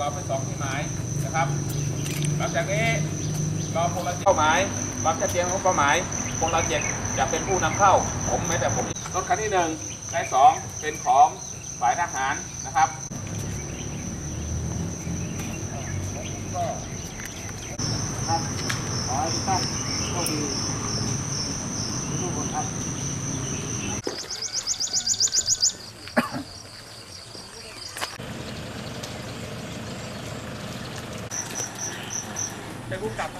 กอบเป็นสองที่หมายนะครับ หลังจากนี้เราพลเราเป้าหมายความชัดเจนของเป้าหมายพลเราเจ็ดจะเป็นผู้นำเข้า ผมแม้แต่ผมรถคันที่หนึ่งและสองเป็นของฝ่ายทหารนะครับครับขอให้ท่านโชคดีทุกคนครับ เป็นผู้กลับ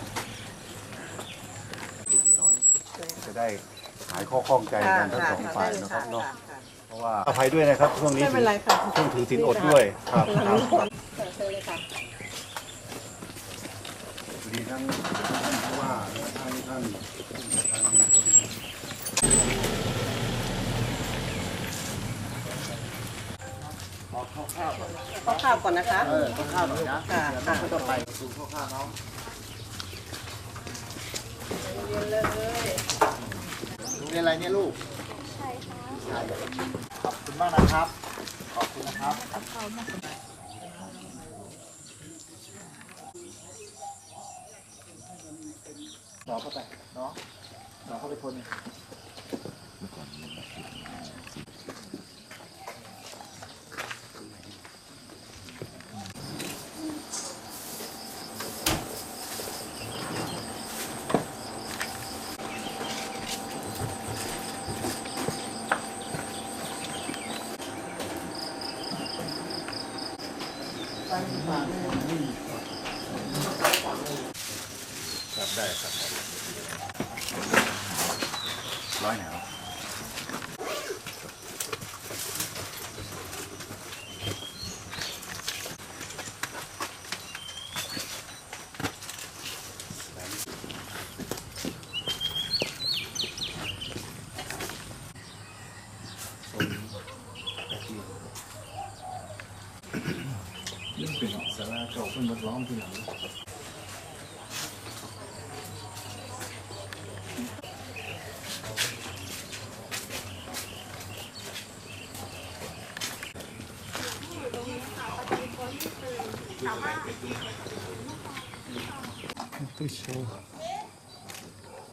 จะได้หายข้อข้องใจกันทั้งสองฝ่ายนะครับเนาะค่ะเพราะว่าอภัยด้วยนะครับช่วงนี้ไม่เป็นไรค่ะช่วงถือศีลอดด้วยครับครับเชิญเลยค่ะสวัสดีทั้งท่านผู้ว่าและท่านท่านท่านคนข้าวข้าวก่อนนะคะเออต้องข้าวหน่อยนะค่ะเดี๋ยวต้องค่ะต้องไปดูข้าว ข้าวน้องโรงเรียนอะไรเนี่ยลูกใช่ค่ะขอบคุณมากนะครับ ขอบคุณนะครับหนอเข้าไปเนาะหนอเข้าไปคนหนึง ครับได้ครับร้อยแนว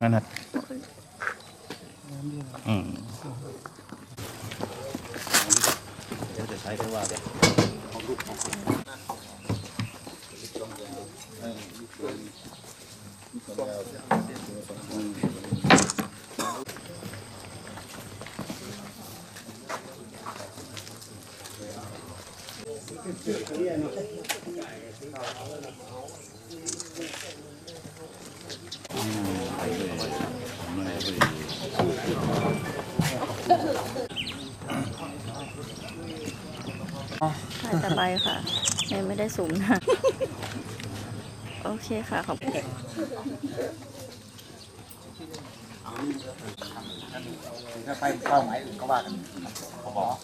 นั่นน่ะอืมเดี๋ยวจะใช้ได้ว่าเดี๋ยวถ่ายแต่ ใบค่ะไม่ได้สูงนะ โอเคค่ะขอบคุณถ้าไปเป้าหมายอื่นก็ว่ากันขอบอก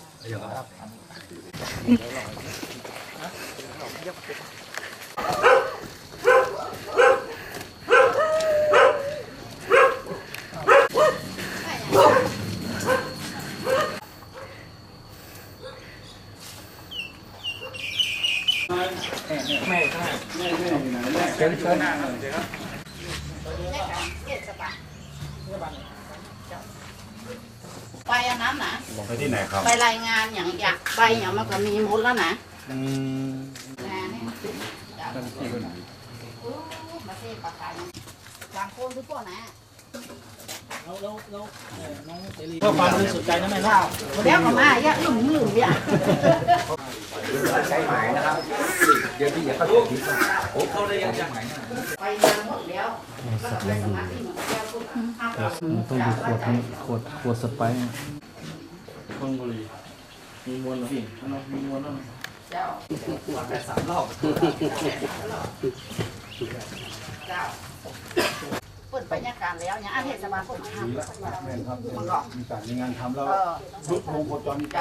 ไปอันนั้นนะไปที่ไหนครับ ไปรายงานอย่างอยากไปอย่างมันก็มีหมดแล้วนะอืมงานเนี่ยจากท่านที่คนไหนอู้มาเทศปากกายังบางคนทุกคนนะ เพื่อความบริสุทธิ์ใจนะแม่ล่าเดี๋ยวก็มาอย่าลืมลืมอย่าใช้หมายนะครับ เดี๋ยวที่อย่าเข้าใจผิดนะโอ้เขาได้ยังใช้หมายนะไปงานหมดแล้วแล้วก็ไปสมัครที่เหมือนแก้วคุณห้ามเอาต้องดูขวดนี้ขวดขวดสไปร์คนบุรีมีมวลเหรอพี่ข้างนอกมีมวลแล้วเจ้าแต่สามรอบเจ้า เปิดบรรยากาศแล้วอย่างอันเทศบาลผมห้ามแม่นครับมันก็มีการมีงานทำแล้วเออยุดวงโคจรเจ้า